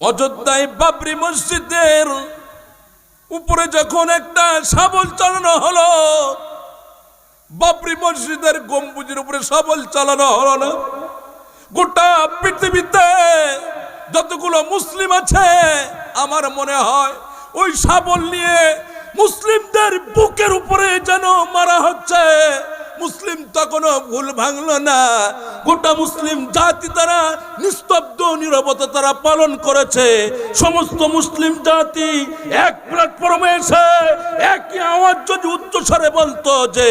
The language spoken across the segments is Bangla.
অযোধ্যায় বাবরি মসজিদের উপরে যখন একটা সাবল চালানো হলো, বাবরি মসজিদের গম্বুজের উপরে সাবল চালানো হলো না। গোটা পৃথিবীতে যতগুলো মুসলিম আছে, আমার মনে হয় ওই সাবল নিয়ে মুসলিমদের বুকের উপরে যেন মারা হচ্ছে। মুসলিম তখনও ভুল ভাঙলো না। গোটা মুসলিম জাতি তারা নিস্তব্ধ, নিরবতা তারা পালন করেছে। সমস্ত মুসলিম জাতি এক প্ল্যাটফর্মে এসে একই আওয়াজ যদি উচ্চস্বরে বলতো যে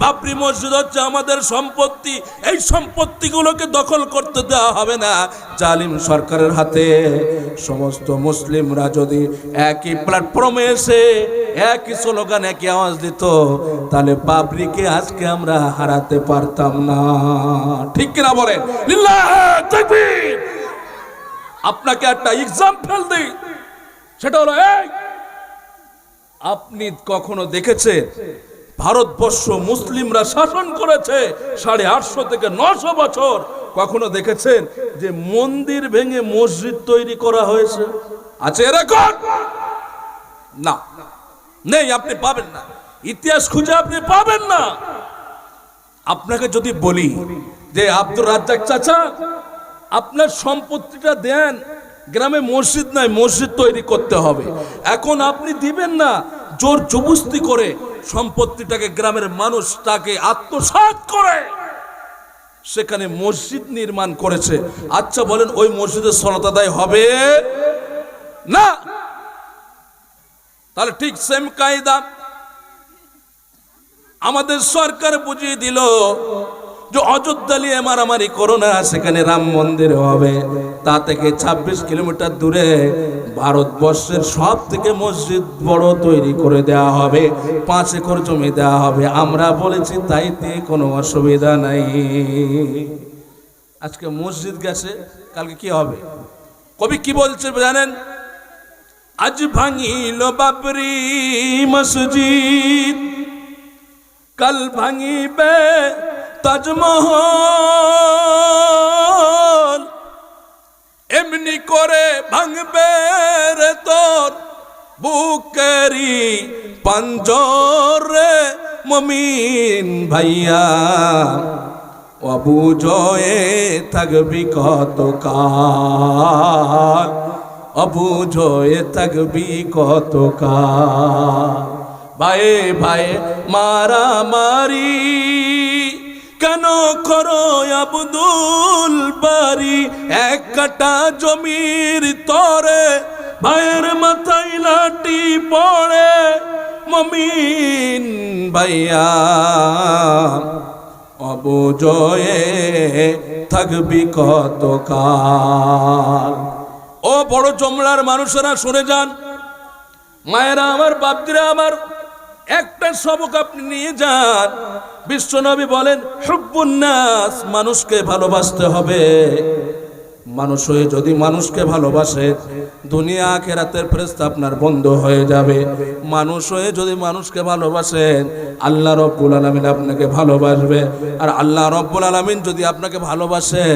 বাবরি মসজিদ হচ্ছে আমাদের সম্পত্তি, এই সম্পত্তিগুলোকে দখল করতে দেওয়া হবে না। জালিম সরকারের হাতে সমস্ত মুসলিমরা যদি একই প্ল্যাটফর্মে এসে একই স্লোগান, একই আওয়াজ দিত, তাহলে বাবরিকে আজকে আমরা হারাতে পারতাম না। ঠিক কিনা বলেন? আপনাকে একটা এক্সাম্পল দিই। সেটা হলো এই, আপনি কখনো দেখেছেন ভারতবর্ষ মুসলিমরা শাসন করেছে সাড়ে আটশো থেকে নশো বছর? কখনো দেখেছেন যে মন্দির ভেঙে মসজিদ তৈরি করা হয়েছে? আছে এরকম? না। নেই, আপনি পাবেন না। ইতিহাস খুঁজে আপনি পাবেন না। আপনাকে যদি বলি যে আব্দুর রাজ্জাক চাচা, আপনার সম্পত্তিটা দেন, গ্রামে মসজিদ নাই, মসজিদ তৈরি করতে হবে। এখন আপনি দিবেন না, জোর জবস্তি করে সম্পত্তিটাকে গ্রামের মানুষ তাকে আত্মসাৎ করে। সেখানে মসজিদ নির্মাণ করেছে। আচ্ছা বলেন, ওই মসজিদের সনদ আদায় হবে? না। তাহলে ঠিক সেম কায়দা। আমাদের সরকার বুঝিয়ে দিল যে অযোধ্যা নিয়ে মারামারি করো না, সেখানে রাম মন্দির হবে। তা থেকে ২৬ কিলোমিটার দূরে ভারতবর্ষের সব থেকে মসজিদ বড় তৈরি করে দেওয়া হবে, পাঁচ একর জমি দেওয়া হবে। আমরা বলেছি তাইতে কোনো অসুবিধা নাই। আজকে মসজিদ গেছে, কালকে কি হবে? কবি কি বলছে জানেন? আজ ভাঙিল বাবরি মসজিদ কাল ভাঙিবে তাজমহল। এমনি করে ভাঙবে রে তোর বুকেরি পাঞ্জরে মমিন ভাইয়া। অবুজয়ে থাকবি কত কাল অবুজয়ে থাকবি কত কাল ভাইয়ে ভাইয়ে মারামারি। কেন করো আব্দুল বাড়ি এক কাটা জমির তরে ভাইয়ের মাথায় লাঠি পড়ে। মমিন ভাইয়া, অবজয়ে থাকবি কত কাল ও বড় জমলার মানুষেরা শুনে যান। মায়েরা আমার, বাপদিরা আমার একটা সবক আপনি নিয়ে যান। বিশ্বনবী বলেন হুব্বুন্নাস মানুষকে ভালোবাসতে হবে। মানুষ হয়ে যদি মানুষকে ভালোবাসে, দুনিয়া আখেরাতের ফেরেস্তা আপনার বন্ধ হয়ে যাবে। মানুষ হয়ে যদি মানুষকে ভালোবাসেন আল্লাহ রব্বুল আলমিন আপনাকে ভালোবাসবে। আর আল্লাহ রব্বুল আলমিন যদি আপনাকে ভালোবাসে,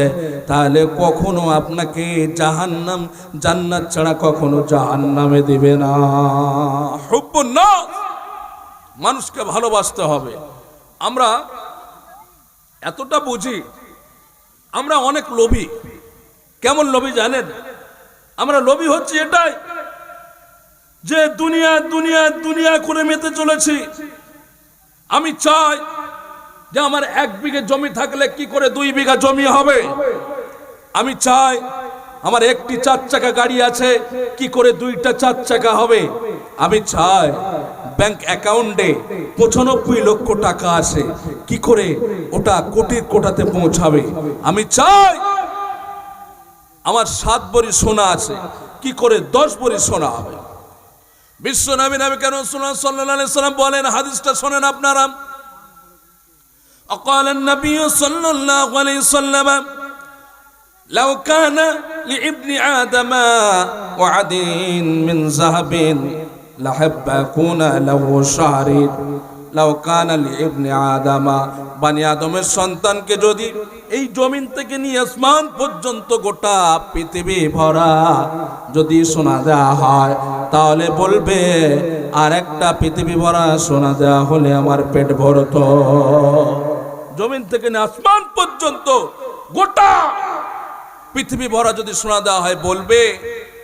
তাহলে কখনো আপনাকে জাহান্নাম, জান্নাত ছাড়া কখনো জাহান্নামে দিবে না। মানুষকে ভালোবাসতে হবে। আমরা এতটা বুঝি, আমরা অনেক লোভী। কেমন লোভী জানেন? আমরা লোভী হচ্ছে এটাই যে দুনিয়া দুনিয়া দুনিয়া করে মেতে চলেছি। আমি চাই যে আমার এক বিঘে জমি থাকলে কি করে দুই বিঘা জমি হবে? আমি চাই আমার একটি চার চাকা গাড়ি আছে, কি করে দুইটা চার চাকা হবে? আমি চাই ব্যাংক অ্যাকাউন্টে পঁচানব্বই লক্ষ টাকা আছে কি করে ওটা কোটির কোটাতে পৌঁছাবে আমি চাই আমার সাত বড়ি সোনা আছে কি করে দশ বড়ি সোনা হবে বিশ্ব নবী নবী কেন সোনা সাল্লাহ সাল্লাম বলেন হাদিসটা শোনেন আপনারা أقال النبي صلى الله عليه وسلم لو كان لابن آدم وعد من ذهب লাহাব্বাকুনা লাহু শাহরিন লাউ কানা লিবনি আদামা। বানি আদমের সন্তানকে যদি এই জমিন থেকে নিয়ে আসমান পর্যন্ত গোটা পৃথিবী ভরা যদি শোনা দেওয়া হয়, তাহলে বলবে, আর একটা পৃথিবী ভরা শোনা দেওয়া হলে আমার পেট ভরত। জমিন থেকে নিয়ে আসমান পর্যন্ত গোটা পৃথিবী ভরা যদি শোনা দেওয়া হয়, বলবে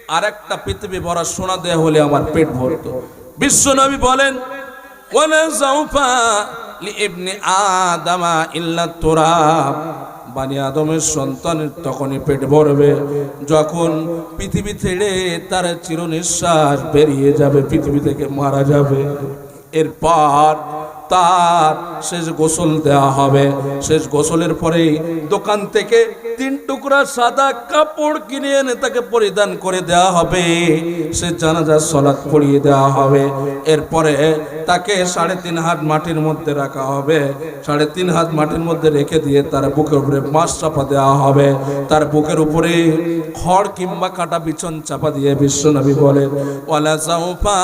আর একটা পৃথিবী ভরা সোনা দেওয়া হলে আমার পেট ভরতো। বিশ্ব নবী বলেন ইল্লা বানি আদমের সন্তানের তখনই পেট ভরবে, যখন পৃথিবী তার বেরিয়ে যাবে, পৃথিবী থেকে মারা যাবে। এরপর তার শেষ গোসল দেওয়া হবে। শেষ গোসলের পরে দোকান থেকে তিন টুকরা সাদা কাপড় কিনে এনে তাকে পরিধান করে দেওয়া হবে। সে জানাজার সলাৎ পড়িয়ে দেওয়া হবে। এরপরে তাকে সাড়ে তিন হাত মাটির মধ্যে রাখা হবে। সাড়ে তিন হাত মাটির মধ্যে রেখে দিয়ে তার বুকের উপরে মাছ চাপা দেওয়া হবে। তার বুকের উপরে খড় কিংবা কাটা বিছন চাপা দিয়ে বিশ্বনবী বলেন, ওয়ালা সাউফা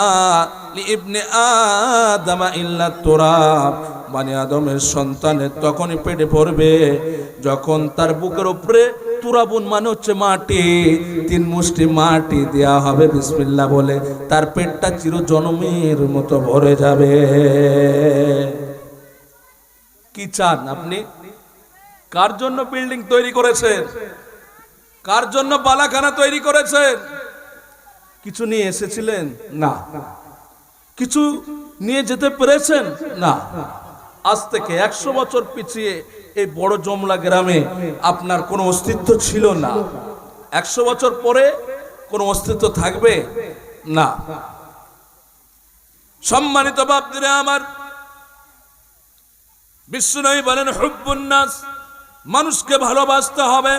ইবনে আদামা ইল্লা তুরাব মানে আদমের সন্তানের তখনই পেটে পড়বে যখন তার বুকের উপরে তুরাবুন মানে হচ্ছে মাটি, তিন মুষ্টি মাটি দেয়া হবে, বিসমিল্লাহ বলে, তার পেটটা চির জনমের মতো ভরে যাবে। কি চান আপনি? কার জন্য বিল্ডিং তৈরি করেছেন? কার জন্য বালাখানা তৈরি করেছেন? কিছু নিয়ে এসেছিলেন? না। কিছু নিয়ে যেতে পেরেছেন? না। আজ থেকে একশো বছর পিছিয়ে এই বড় জমলা গ্রামে আপনার কোনো অস্তিত্ব ছিল না। একশো বছর পরে কোনো অস্তিত্ব থাকবে? না। সম্মানিত বাপদিরা আমার বিশ্বনবী বলেন হুব্বুন্নাস মানুষকে ভালোবাসতে হবে।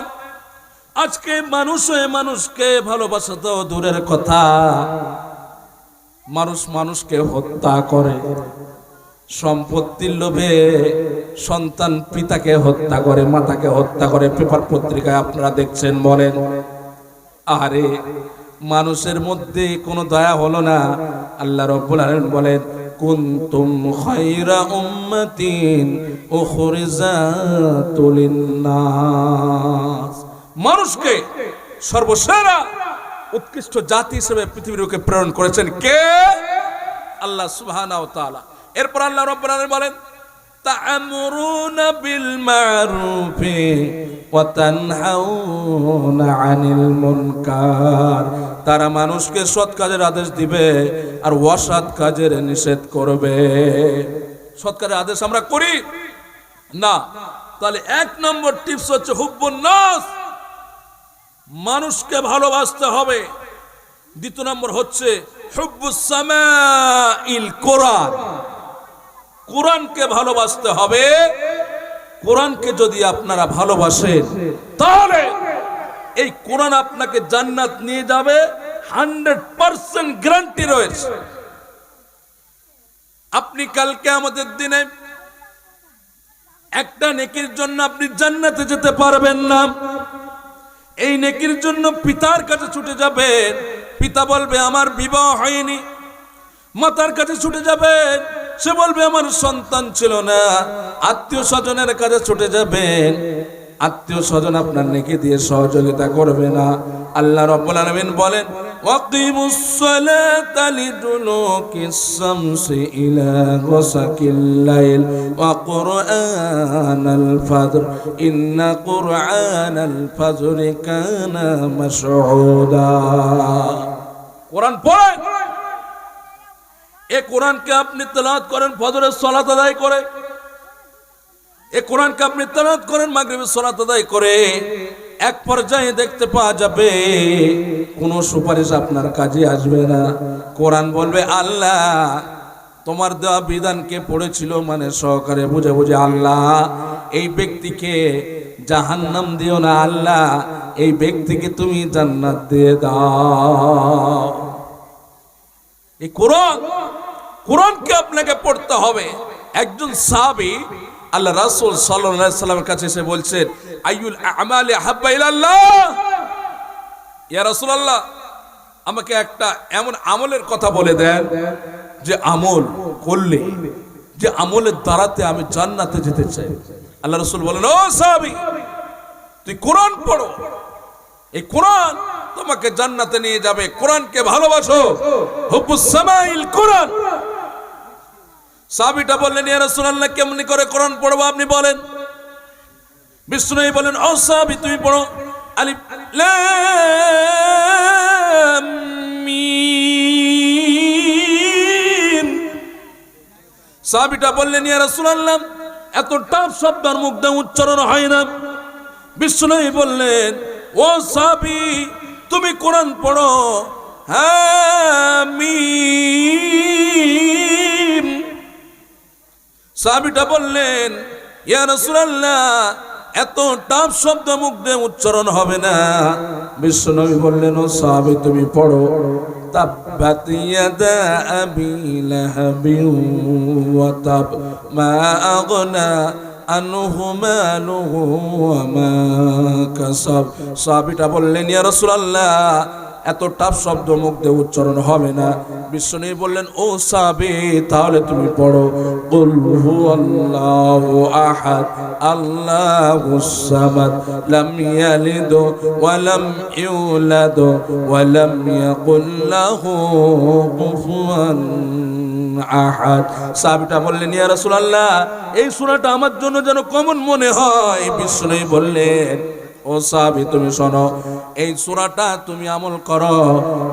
আজকে মানুষ মানুষকে ভালোবাসা তো দূরের কথা। মানুষ মানুষকে হত্যা করে। সম্পত্তির লোভে সন্তান পিতাকে হত্যা করে, মাতাকে হত্যা করে। পেপার পত্রিকায় আপনারা দেখছেন, বলেন আরে মানুষের মধ্যে কোনো দয়া হলো না। আল্লাহ রব্বুল আলামিন বলেন, কুনতুম খায়রা উম্মাতিন উখরিজাতুল লিন্নাস মানুষকে সর্বসেরা উৎকৃষ্ট জাতি হিসেবে পৃথিবীর বুকে প্রেরণ করেছেন কে? আল্লাহ সুবহানাহু ওয়া তাআলা। এরপর আল্লাহ রাব্বুল আলামিন বলেন, তা'মুরুনা বিল মা'রুফি ওয়া তানহাউনা আনিল মুনকার। তারা মানুষকে সৎ কাজের আদেশ দিবে আর অসৎ কাজের নিষেধ করবে। সৎ কাজের আদেশ আমরা করি? না। তাহলে এক নম্বর টিপস হচ্ছে হুব্বুন নাস। মানুষকে ভালোবাসতে হবে। দ্বিতীয় নম্বর হচ্ছে কোরআন। কোরআনকে ভালোবাসতে হবে। কোরআনকে যদি আপনারা ভালোবাসেন, তাহলে এই কোরআন আপনাকে জান্নাত নিয়ে যাবে। হান্ড্রেড পার্সেন্ট গ্যারান্টি রয়েছে। আপনি কালকে আমাদের দিনে একটা নেকির জন্য আপনি জান্নাতে যেতে পারবেন না। এই নেকির জন্য পিতার কাছে ছুটে যাবেন। পিতা বলবে, আমার বিবাহ হয়নি। মাতার কাছে ছুটে যাবেন। সে বলবে, আমার সন্তান ছিল না। আত্মীয় স্বজনের কাছে ছুটে যাবেন। আত্মীয় স্বজন আপনার নেকি দিয়ে সহযোগিতা করবে না। আল্লাহ রব্বুল আলামিন বলেন সালাতা লিদুলুকিস শামসি ইলা গাসাকিল লাইল ওয়া কুরআনাল ফাজর ইন্না কুরআনাল ফাজরি কানা মাশহুদা কোরআন পড়েন। এ কোরআনকে আপনি তেলাওয়াত করেন, ফজরের সালাত আদায় করে। এ কোরআনকে আপনি তেলাওয়াত করেন, মাগরিবের সালাত আদায় করে। এক পর্যায়ে দেখতে পাওয়া যাবে, কোনো সুপারিশ আপনার কাজে আসবে না। কোরআন বলবে, আল্লাহ, তোমার দেওয়া বিধানকে পড়েছিল? মানে সহকারে বুঝে বুঝে, আল্লাহ, এই ব্যক্তিকে জাহান্নাম দিও না, আল্লাহ, এই ব্যক্তিকে তুমি জান্নাত দিয়ে দাও। এই কোরআন, কোরআনকে আপনাকে পড়তে হবে। একজন সাহাবী আল্লাহ রাসূল আলাইহি সাল্লামের কাছে এসে বলছেন আইয়ুল আমালি হাব্বা ইলাল্লাহ? ইয়া রাসূলুল্লাহ, আমাকে একটা এমন আমলের কথা বলে দেন যে আমল করলে, যে আমলের দ্বারাতে আমি জান্নাতে যেতে চাই। আল্লাহ রসুল বলেন, ও সাহাবি, তুই কোরআন পড়ো। এই কোরআন তোমাকে জান্নাতে নিয়ে যাবে। কোরআনকে ভালোবাসো। হুব্বুস সামাইল কোরআন। সাহাবীটা বললেন, ইয়া রাসূলুল্লাহ, কেমনি করে কোরআন পড়ব আপনি বলেন? বিষ্ণু বলেন ও সাহাবী, তুমি পড়ো আলিফ, লাম, মিম। সাহাবীটা বললেন, ইয়া রাসূলুল্লাহ, এত টাফ শব্দ আর মুখ দিয়ে উচ্চারণ হয় না। বিষ্ণু বললেন, ও সাহাবী, তুমি কোরআন পড়ো হ্যাঁ সাহাবিটা বললেন, ইয়া রাসূলুল্লাহ, এত টাফ শব্দ মুখ দিয়ে উচ্চারণ হবে না। বিশ্বনবী বললেন, ও সাহাবী, তুমি পড়ো। তাব্বাত ইয়াদা আবি লাহাবিন ওয়া তাব, মা আগনা আনহু মালুহু ওয়া মা কাসাব। সাহাবীটা বললেন, ইয়া রাসূলুল্লাহ এত টাফ শব্দ মুখ দিয়ে উচ্চারণ হবে না। বিশ্বনী বললেন, ও সাবে, তাহলে তুমি পড়ো, কুল আল্লাহ আহাদ আল্লাহুস সামাদ, লাম ইয়ালিদ ওয়া লাম ইউলাদ ওয়া লাম ইয়াকুল লাহু কুফুয়ান আহাদ। বললেন, ইয়া রাসূলুল্লাহ, এই সূরাটা আমার জন্য যেন কমন মনে হয়? বিশ্বনী বললেন ও সাহাবি, তুমি শোনো, এই সূরাটা তুমি আমল করো।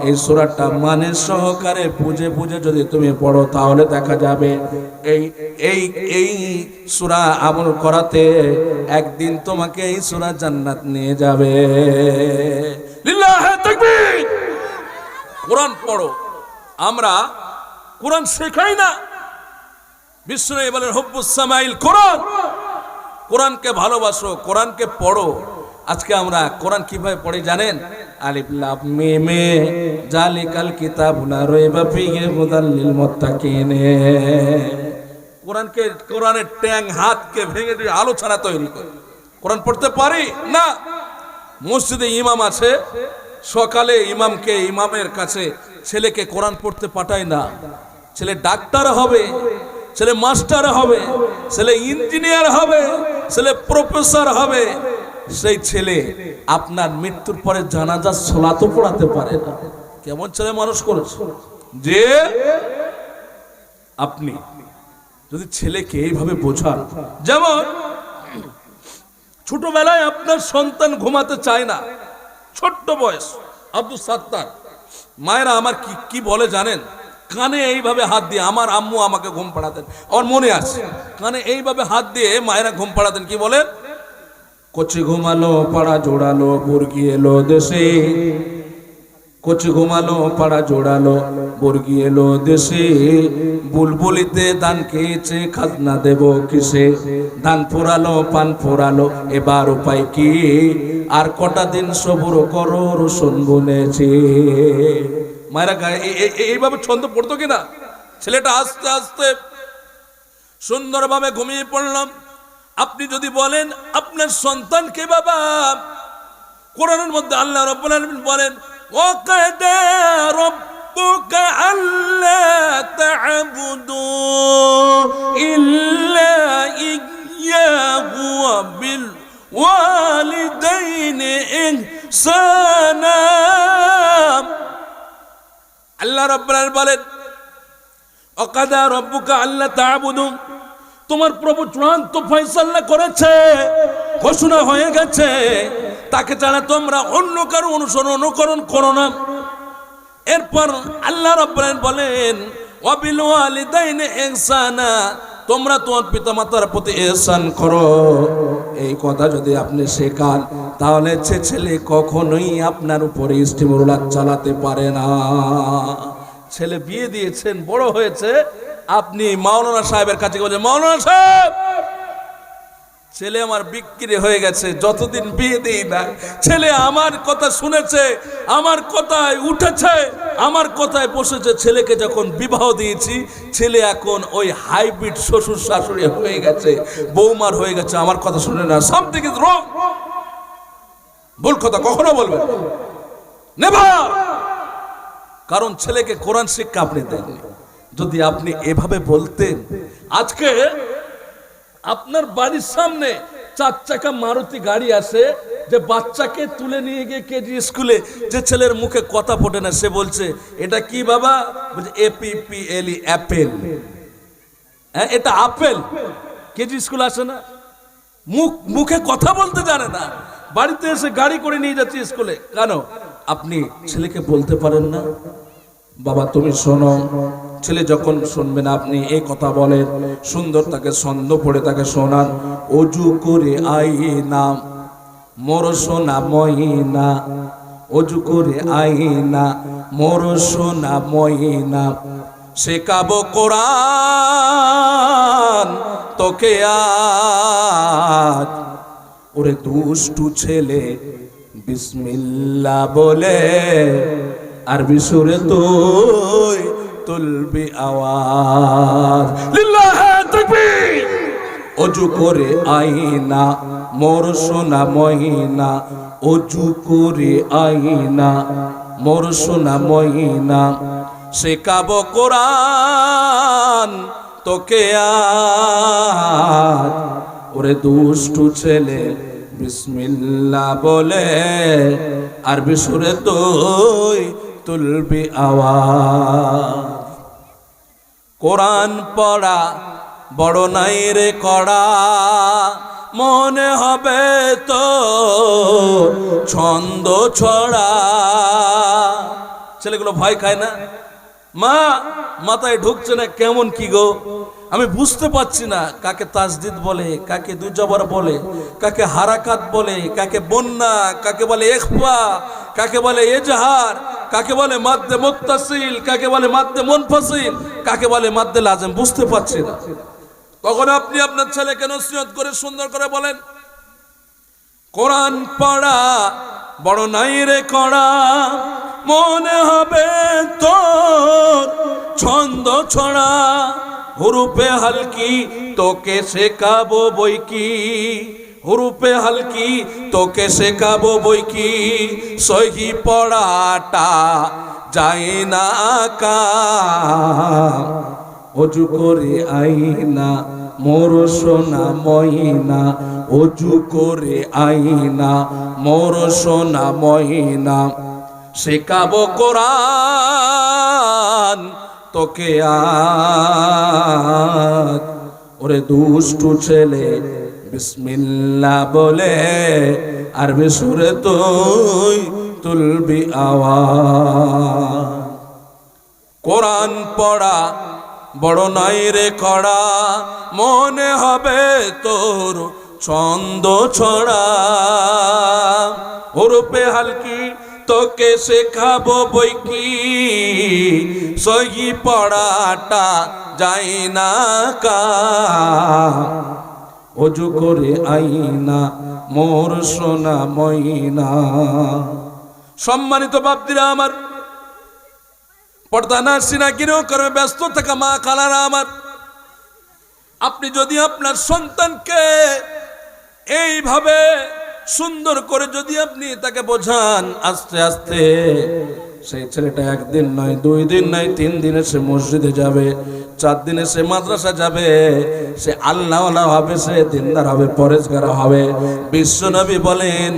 এই সূরাটা মানে সহকারে বুঝে বুঝে যদি তুমি পড়ো তাহলে দেখা যাবে এই এই এই সূরা আমল করাতে একদিন তোমাকে এই সূরা জান্নাত নিয়ে যাবে। কোরআন পড়ো। আমরা কোরআন শেখাই না। বিষ্ণু বলেন, হব্বুস সামাইল কোরআন। কোরআনকে ভালোবাসো, কোরআনকে পড়ো। আজকে আমরা কোরআন কীভাবে পড়ি জানেন? জালিকাল ট্যাং হাতকে ভেঙে দিয়ে তৈরি পড়তে পারি? না। মসজিদে ইমাম আছে, সকালে ইমামকে, ইমামের কাছে ছেলেকে কোরআন পড়তে পাঠায় না। ছেলে ডাক্তার হবে, ছেলে মাস্টার হবে, ছেলে ইঞ্জিনিয়ার হবে, ছেলে প্রফেসর হবে। সেই ছেলে আপনার মৃত্যুর পরে জানাজা সোলাতো পড়াতে পারে না। কেমন ছেলে মানুষ করেছে? যে আপনি যদি ছেলেকে এইভাবে বোঝান, যেমন ছোটবেলায় আপনার সন্তান ঘুমাতে চায় না, ছোট্ট বয়স, আব্দুল সাত্তার, মায়েরা আমার কি কি বলে জানেন? কানে এইভাবে হাত দিয়ে, আমার আম্মু আমাকে ঘুম পাড়াতেন। আমার মনে আছে, কানে এইভাবে হাত দিয়ে মায়েরা ঘুম পাড়াতেন, কি বলেন? কচি ঘুমালো পাড়া জোড়ালো মুরগি এলো দেশে কচি ঘুমালো পাড়া জোড়ালো মুরগি এলো দেশে বুলবুলিতে ধান খেয়েছে খাজনা দেব কিসে ধান ফোরালো পান ফোরালো এবার উপায় কি আর কটা দিন সবুর করো রসুন বুনেছে মায়েরা এইভাবে ছন্দ পড়তো কিনা ছেলেটা আস্তে আস্তে সুন্দরভাবে ঘুমিয়ে পড়লাম। আপনি যদি বলেন, আপনার সন্তানকে বাবা, কোরআনের মধ্যে আল্লাহ রাব্বুল আলামিন বলেন আল্লা তা'বুদু ইল্লা ইয়্যাহু ওয়া বিল ওয়ালিদাইনি ইহসানা। আল্লাহ রাব্বুল আলামিন বলেন অকাদা রব্বুকা আল্লাহ তা'বুদু তোমার প্রভু চূড়ান্ত ফয়সাল্লা করেছে, ঘোষণা হয়ে গেছে, তাকে ছাড়া তোমরা অন্য কারও অনুসরণ, অনুকরণ করো না। এরপর আল্লাহ রাব্বুল আলামিন বলেন, ওয়াবিল ওয়ালিদাইনি ইহসানা তোমরা তোমার পিতামাতার প্রতি ইহসান করো। এই কথা যদি আপনি শেখান, তাহলে সে ছেলে কখনোই আপনার উপরে স্টিমুলার চালাতে পারে না। ছেলে বিয়ে দিয়েছেন, বড় হয়েছে আপনি মাওলানা সাহেবের কাছে বলছেন, মাওলানা সাহেব, ছেলে আমার বিক্রি হয়ে গেছে, যতদিন বিয়ে দিই না, ছেলে আমার কথা শুনেছে, আমার কথায় উঠেছে, আমার কথায় বসেছে, ছেলেকে যখন বিবাহ দিয়েছি, ছেলে এখন ওই হাইব্রিড শ্বশুর শাশুড়ি হয়ে গেছে, বৌমার হয়ে গেছে, আমার কথা শুনে না সামথিং ইজ রং ভুল কথা কখনো বলবেন নেভার কারণ ছেলেকে কোরআন শিক্ষা আপনি দেননি। যদি আপনি এভাবে বলতেন, আজকে আপনার বাড়ির সামনে চার চাকা মারুতি গাড়ি আছে, যে বাচ্চাকে তুলে নিয়ে গিয়ে কেজি স্কুলে যে ছেলের মুখে কথা ফোটে না, সে বলছে, এটা কি বাবা? বলছে এপি এল ই অ্যাপেল। হ্যাঁ এটা আপেল। কেজি স্কুল আসে না। মুখ, মুখে কথা বলতে জানে না। বাড়িতে এসে গাড়ি করে নিয়ে যাচ্ছে স্কুলে। কেন? আপনি ছেলেকে বলতে পারেন না? বাবা, তুমি শোনো ছেলে যখন শুনবেন আপনি এই কথা বলেন, সুন্দর তাকে ছন্দ পড়ে তাকে শোনান, অজু করে আই নাম, মোর সোনা মহিনা অজু করে আই না, মোর সোনা মহিনা শেখাবো কোরআন তোকে ওরে দুষ্টু ছেলে বিসমিল্লা বলে আর বিশুরে তুই তুলবি আওয়াজ। লিল্লাহে তাকবীর। অজু করে আইনা মোর সোনা মহিনা অজু করে আইনা মোর সোনা মহিনা শেখাবো কোরআন তোকে আজ। ওরে দুষ্টু ছেলে, বিসমিল্লা বলে আর বিশুরে তুই তুলবি আওয়াজ। কোরআন পড়া বড় নাই রে কড়া। মনে হবে তো ছন্দ ছড়া। ছেলেগুলো ভয় খায় না? মা, মাথায় ঢুকছে না কেমন কি গো? আমি বুঝতে পারছি না কাকে তাজদিদ বলে, কাকে দুজবর বলে, কাকে হারাকাত বলে, কাকে বন্যা, কাকে বলে এখফা, কাকে বলে এজাহার কাকে বলে মাদ্দে মুত্তাসিল? কাকে বলে মাদ্দে মুনফাসিল? কাকে বলে মাদ্দে লাজেম? বুঝতে পারছি না। তখন আপনি আপনার ছেলেকে নসিহত করে সুন্দর করে বলেন, কোরআন পড়া বড় নাই রে কড়া, মনে হবে তোর ছন্দ ছড়া, হুরুপে হালকি তোকে শেখাবো বই কি? হুরুপে হালকি, তোকে শেখাবো বই কি? সহি পড়াটা যায় না কা। অজু করে আইনা মোর সোনা মহিনা অজু করে আইনা মোর সোনা মহিনা শেখাবো কোরআন তোকে আজ ওরে দুষ্টু ছেলে বিসমিল্লা বলে আর বিশুরে তুই তুলবি আওয়াজ। কোরআন পড়া বড় নাই রে কড়া, মনে হবে তোর ছন্দ ছড়া। ওরূপে হালকি তোকে শেখাবো বই কি? সহি পড়াটা যাই না কা। অজু করে আইনা, মোর সোনা মইনা সম্মানিত বাপদিরা আমার, পর্দা না সিনা কিনেও করে ব্যস্ত থাকা মা খালারা আমার। আপনি যদি আপনার সন্তানকে এইভাবে সুন্দর করে যদি আপনি তাকে বোঝান আস্তে আস্তে সেই ছেলেটা একদিন নয়, দুই দিন নয়, তিন দিনে সে মসজিদে যাবে, চার দিনে সে মাদ্রাসা যাবে, সে আল্লাহ হবে, সে দিনদার হবে পরেশগার হবে। বিশ্বনবী বলেন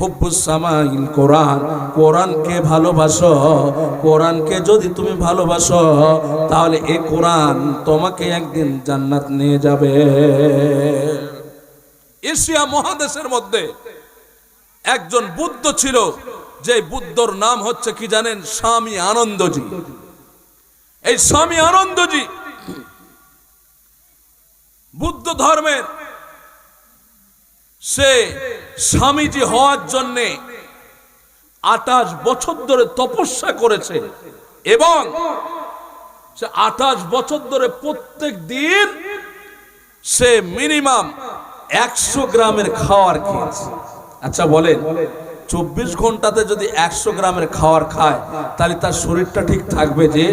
হুব্বুসামাইল কোরআন, কোরআনকে ভালোবাসো, কোরআনকে যদি তুমি ভালোবাসো, তাহলে এই কোরআন তোমাকে একদিন জান্নাত নিয়ে যাবে। এশিয়া মহাদেশের মধ্যে একজন বুদ্ধ ছিল যে বুদ্ধর নাম হচ্ছে কি জানেন? স্বামী আনন্দজি। এই স্বামী আনন্দজি বুদ্ধ ধর্মের সে স্বামীজি হওয়ার জন্যে আঠাশ বছর ধরে তপস্যা করেছে এবং সে আঠাশ বছর ধরে প্রত্যেক দিন সে মিনিমাম একশো গ্রামের খাওয়ার খেয়েছে। আচ্ছা বলেন। চব্বিশ ঘন্টাতে যদি একশো গ্রামের খাওয়ার খায়, তাহলে তার শরীরটা ঠিক থাকবে যে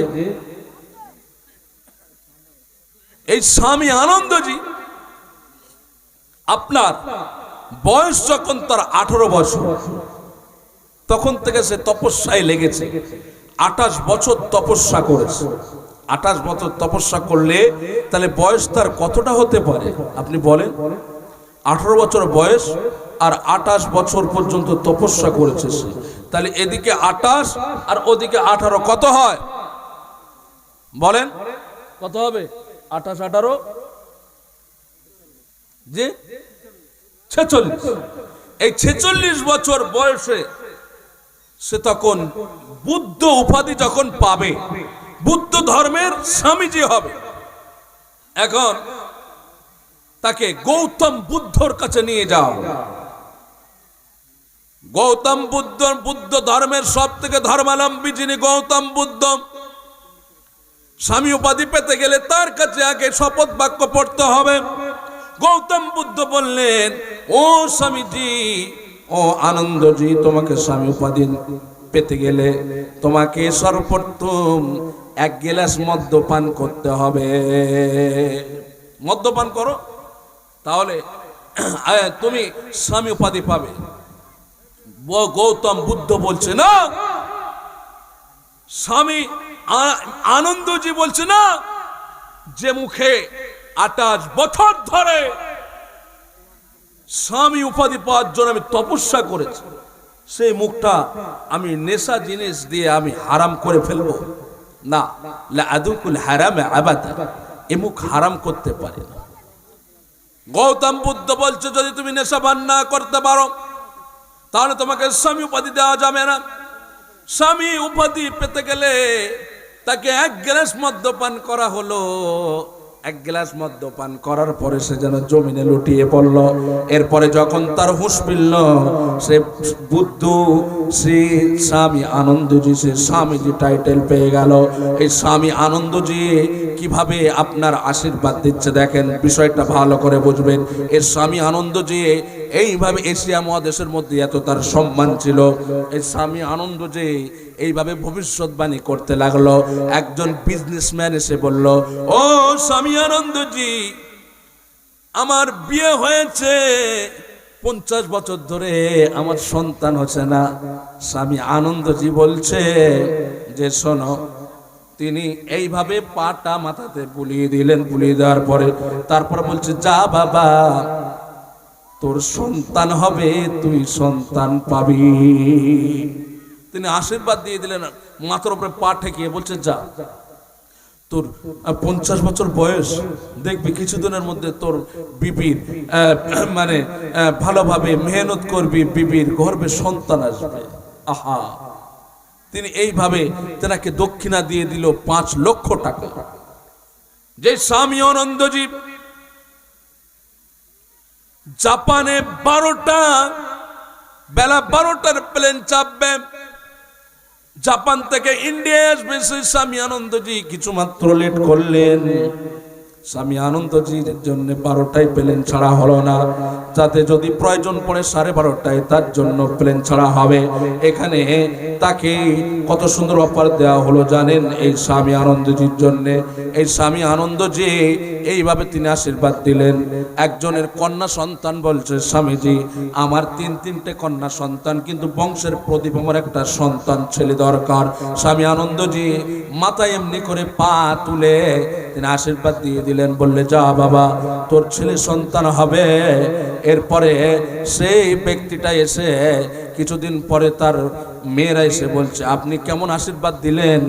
এই স্বামী আনন্দজি, আপনার বয়স যখন তার আঠারো বছর, তখন থেকে সে তপস্যায় লেগেছে। আঠাশ বছর তপস্যা করেছে। আঠাশ বছর তপস্যা করলে তাহলে বয়স তার কতটা হতে পারে? আপনি বলেন। আঠারো বছর বয়স আর আঠাশ বছর পর্যন্ত তপস্যা করেছে সে। তাহলে এদিকে আঠাশ আর ওদিকে আঠারো কত হয়? বলেন। কত হবে? আঠাশ, আঠারো? জি? ছেচল্লিশ। এই ছেচল্লিশ বছর বয়সে সে তখন বুদ্ধ উপাধি যখন পাবে, বুদ্ধ ধর্মের স্বামীজি হবে। এখন তাকে গৌতম বুদ্ধর কাছে নিয়ে যাও। গৌতম বুদ্ধ বুদ্ধ ধর্মের সব থেকে ধর্মালম্বী যিনি গৌতম বুদ্ধ, স্বামী উপাধি পেতে গেলে তার কাছে আগে শপথ বাক্য পড়তে হবে। গৌতম বুদ্ধ বললেন, ও স্বামীজি, ও আনন্দজি, তোমাকে স্বামী উপাধি পেতে গেলে তোমাকে সর্বপ্রথম এক গিলাস মদ্যপান করতে হবে। মদ্যপান করো? তাহলে তুমি স্বামী উপাধি পাবে। গৌতম বুদ্ধ বলছে, না। স্বামী আনন্দজি বলছে, না। যে মুখে আটাশ বছর ধরে স্বামী উপাধি পাওয়ার জন্য আমি তপস্যা করেছি, সেই মুখটা আমি নেশা জিনিস দিয়ে আমি হারাম করে ফেলব। না আদুকুল হারামে আবাদা, এ মুখ হারাম করতে পারে না। গৌতম বুদ্ধ বলছে, যদি তুমি নেশা পান না করতে পারো তাহলে তোমাকে স্বামী উপাধি দেওয়া যাবে না। স্বামী উপাধি পেতে গেলে তাকে এক গ্লাস মদ্যপান করা হলো। এক গ্লাস মদ্যপান করার পরে সে যেন জমিনে লুটিয়ে পড়ল। এরপরে যখন তার হুঁশ ফিরল সে বুদ্ধ, শ্রী স্বামী আনন্দজি, সে স্বামীজি টাইটেল পেয়ে গেল। এই স্বামী আনন্দজি কীভাবে আপনার আশীর্বাদ দিচ্ছে দেখেন, বিষয়টা ভালো করে বুঝবেন। এর স্বামী আনন্দজি এইভাবে এশিয়া মহাদেশের মধ্যে এত তার সম্মান ছিল। এই স্বামী আনন্দ যে এইভাবে ভবিষ্যৎবাণী করতে লাগল। একজন বিজনেসম্যান এসে বলল, ও স্বামী আনন্দজি, আমার বিয়ে হয়েছে। পঞ্চাশ বছর ধরে আমার সন্তান হচ্ছে না। স্বামী আনন্দজি বলছে, যে শোনো, তিনি এইভাবে পাটা মাথাতে বুলিয়ে দিলেন, বুলিয়ে দেওয়ার পরে তারপর বলছে, যা বাবা তোর সন্তান হবে, তুই সন্তান পাবি। তিনি আশীর্বাদ দিয়ে দিলেন, মাথার উপরে পা ঠেকিয়ে বলছে, যা, তোর পঞ্চাশ বছর বয়স, দেখবি কিছুদিনের মধ্যে তোর বিবির মানে ভালোভাবে মেহনত করবি, বিবির গর্বে সন্তান আসবে। আহা! তিনি এইভাবে তেনাকে দক্ষিণা দিয়ে দিল পাঁচ লক্ষ টাকা। যে স্বামী আনন্দজী জাপানে বারোটা, বেলা বারোটার প্লেন চাপবে। জাপান থেকে ইন্ডিয়া সেই স্বামী আনন্দজি কিছু মাত্র লেট করলেন। স্বামী আনন্দজির জন্য বারোটায় প্লেন ছাড়া হলো না। যাতে যদি প্রয়োজন পড়ে সাড়ে বারোটায়, তার জন্য প্লেন ছাড়া হবে। এখানে তাকে কত সুন্দর অফার দেওয়া হলো জানেন এই স্বামী আনন্দজির জন্য। এই স্বামী আনন্দজি এইভাবে তিনি আশীর্বাদ দিলেন। একজনের কন্যা সন্তান বলছে, স্বামীজি, আমার তিন তিনটে কন্যা সন্তান, কিন্তু বংশের প্রদীপ আমার একটা সন্তান ছেলে দরকার। স্বামী আনন্দজি মাথায় এমনি করে পা তুলে তিনি আশীর্বাদ দিয়ে দিলেন। বললে, যা বাবা, তোর ছেলে সন্তান হবে। এরপরে সেই ব্যক্তিটা এসে কিছুদিন পরে তার মেয়েরা এসে বলছে, আপনি কেমন আশীর্বাদ দিলেন?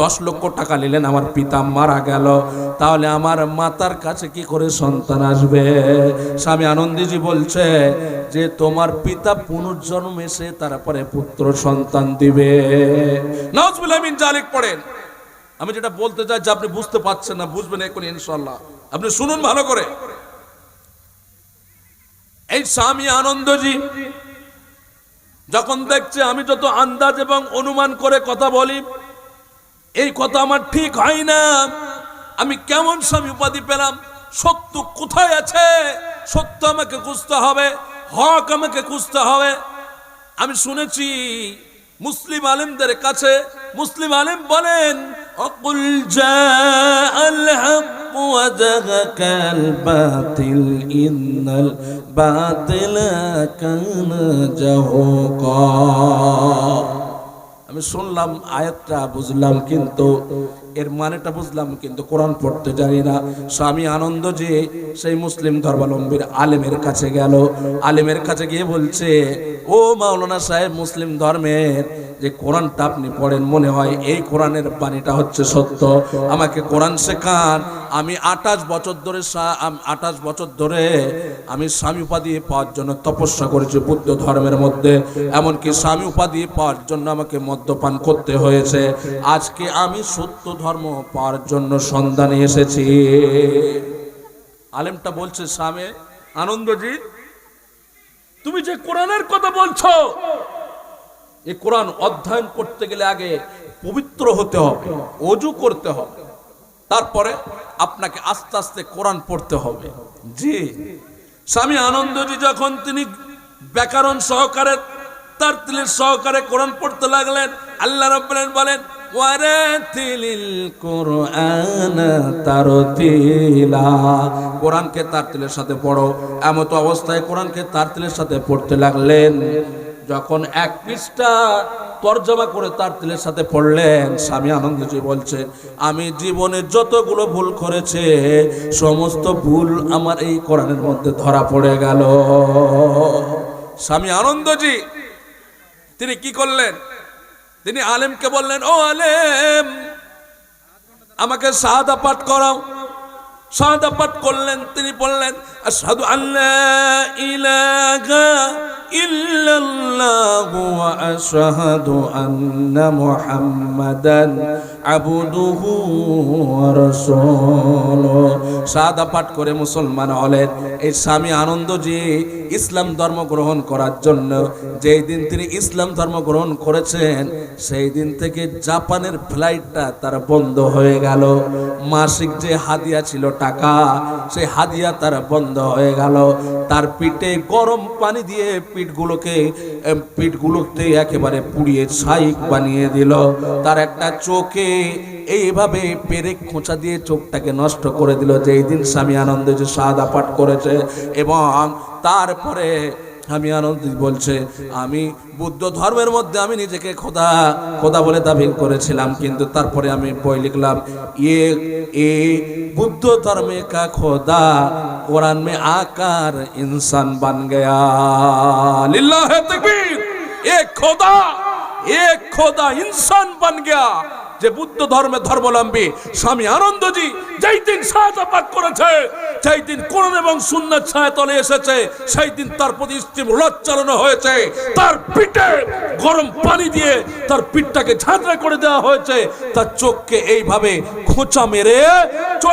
দশ লক্ষ টাকা নিলেন, আমার পিতা মারা গেল। তাহলে আমার মাতার কাছে কি করে সন্তান আসবে? স্বামী আনন্দীজি বলছে যে, তোমার পিতা পুনর্জন্ম এসে তারপরে পুত্র সন্তান দিবে। নজবুল আমিন জালিক পড়েন। আমি যেটা বলতে চাই যে আপনি বুঝতে পারছেন না, বুঝবেন এখন ইনশাল্লাহ আপনি শুনুন ভালো করে। এই স্বামী আনন্দজি, যখন দেখছে আমি যত আন্দাজ এবং অনুমান করে কথা বলি, এই কথা আমার ঠিক হয় না। আমি কেমন স্বামী উপাধি পেলাম? সত্য কোথায় আছে? সত্য আমাকে খুঁজতে হবে, হক আমাকে খুঁজতে হবে। আমি শুনেছি, মুসলিম আলেমদের কাছে, মুসলিম আলেম বলেন অকুল জাআল হক وزهق الباطل إن الباطل كان زهوقا আমি শুনলাম আয়াতটা বুঝলাম কিন্তু এর মানেটা বুঝলাম, কিন্তু কোরআন পড়তে জানি না। স্বামী আনন্দ যে সেই মুসলিম ধর্মাবলম্বীর আলেমের কাছে গেল। আলেমের কাছে গিয়ে বলছে, ও মাওলানা সাহেব, মুসলিম ধর্মের যে কোরআনটা আপনি পড়েন, মনে হয় এই কোরআনের বাণীটা হচ্ছে সত্য। আমাকে কোরআন শেখান। আমি আঠাশ বছর ধরে আঠাশ বছর ধরে আমি স্বামী উপাধি পাওয়ার জন্য তপস্যা করেছি বুদ্ধ ধর্মের মধ্যে। এমনকি স্বামী উপাধি পাওয়ার জন্য আমাকে মদ্যপান করতে হয়েছে। আজকে আমি সত্য ধর্ম পাওয়ার জন্য সন্ধানে এসেছি। আলেমটা বলছে, স্বামী আনন্দজি তুমি যে কোরআনের কথা বলছো, এই কোরআন অধ্যয়ন করতে গেলে আগে পবিত্র হতে হবে, অজু করতে হবে, তারপরে আপনাকে আস্তে আস্তে কোরআন পড়তে হবে। জি। স্বামী আনন্দজি যখন তিনি ব্যাকরণ সহকারে, তার তিলের সহকারে কোরআন পড়তে লাগলেন, আল্লাহ রব্বান বলেন ওয়ারাতিলিল কোরআন তারতিলা। কোরআনকে তার তিলের সাথে পড়ো। এমত অবস্থায় কোরআনকে তার তিলের সাথে পড়তে লাগলেন। যখন এক পৃষ্ঠা তর্জমা করে তার তিলের সাথে পড়লেন, স্বামী আনন্দজি বলছে, আমি জীবনে যতগুলো ভুল করেছে, সমস্ত ভুল আমার এই কোরআনের মধ্যে ধরা পড়ে গেল। স্বামী আনন্দজি, তিনি কি করলেন? তিনি আলেমকে বললেন ও আলেম আমাকে সাদা পাঠ করাও। সাদা পাঠ করলেন, তিনি বললেন, আশহাদু আল্লাহ ইলাহা ইল্লাল্লাহু ওয়া আশহাদু আন্না মুহাম্মাদান আবদুহু ওয়া রাসূলুহু সাদা পাঠ করে মুসলমান হলেন। এই স্বামী আনন্দজি ইসলাম ধর্ম গ্রহণ করার জন্য, যেই দিন তিনি ইসলাম ধর্ম গ্রহণ করেছেন, সেই দিন থেকে জাপানের ফ্লাইটটা তার বন্ধ হয়ে গেল। মাসিক যে হাদিয়া ছিল টাকা সে হাদিয়া তার বন্ধ হয়ে গেল। তার পিঠে গরম পানি দিয়ে পিঠগুলোকে পিঠগুলোতে একেবারে পুড়িয়ে ছাইক বানিয়ে দিল। তার একটা চোখে এইভাবে পেরেক খোঁচা দিয়ে চোখটাকে নষ্ট করে দিল। যেই দিন স্বামী আনন্দ যে সাদা পাঠ করেছে এবং তারপরে আমি আনন্দ বলছে, আমি বুদ্ধ ধর্মের মধ্যে আমি নিজেকে খোদা খোদা বলে দাবি করেছিলাম, কিন্তু তারপরে আমি বই লিখলাম ইয়ে এ বুদ্ধ ধর্মে কা খোদা, কোরআন মে আকার ইনসান বান গয়া। এ খোদা এ খোদা ইনসান বান গয়া। যে বুদ্ধ ধর্মে ধর্মলম্বী স্বামী আনন্দজি যেই দিন সাহায্য পাঠ করেছে, যেই দিন কোরআন এবং সুন্নার ছায়া তলে এসেছে, সেই দিন তার প্রতি স্ত্রী চালানো হয়েছে। তার পিঠে গরম পানি দিয়ে তার পিঠটাকে ঝাঁঝরা করে দেওয়া হয়েছে। তার চোখকে এইভাবে খোঁচা মেরে